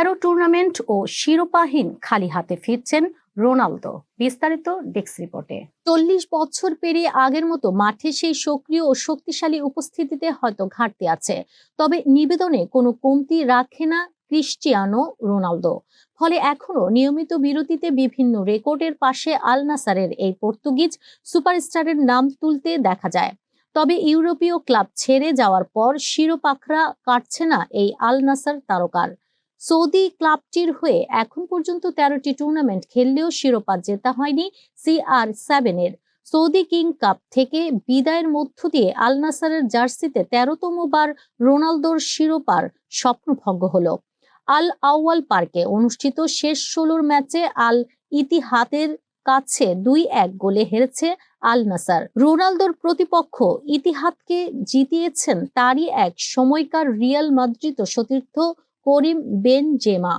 তেরো টুর্নামেন্ট ও শিরোপাহীন খালি হাতে ফিরছেন রোনালদো। বিস্তারিত ডেস্ক রিপোর্টে। চল্লিশ বছর পেরিয়ে আগের মতো মাঠে সেই সক্রিয় ও শক্তিশালী উপস্থিতিতে হয়তো ঘাটতি আছে। তবে নিবেদনে কোনো কমতি রাখে না ক্রিশ্চিয়ানো রোনালদো। ফলে এখনও নিয়মিত বিরতিতে বিভিন্ন রেকর্ডের পাশে আল নাসারের এই পর্তুগিজ সুপারস্টারের নাম তুলতে দেখা যায়। তবে ইউরোপীয় ক্লাব ছেড়ে যাওয়ার পর শিরোপাখরা কাটছে না এই আল নাসার তারকার। সৌদি ক্লাবটির হয়ে এখন পর্যন্ত তেরোটি টুর্নামেন্ট খেললেও শিরোপা জেতা হয়নি সিআর সেভেনের সৌদি কিং কাপ থেকে বিদায়ের মধ্য দিয়ে আল নাসারের জার্সিতে তেরোতম বার রোনালদোর শিরোপার স্বপ্নভঙ্গ হলো। আল আউয়াল পার্কে অনুষ্ঠিত শেষ ষোলোর ম্যাচে আল ইতিহাদের কাছে দুই এক গোলে হেরেছে আল নাসার। রোনালদোর প্রতিপক্ষ ইতিহাদকে জিতিয়েছেন তারই এক সময়কার রিয়াল মাদ্রিদ সতীর্থ করিম বেনজেমা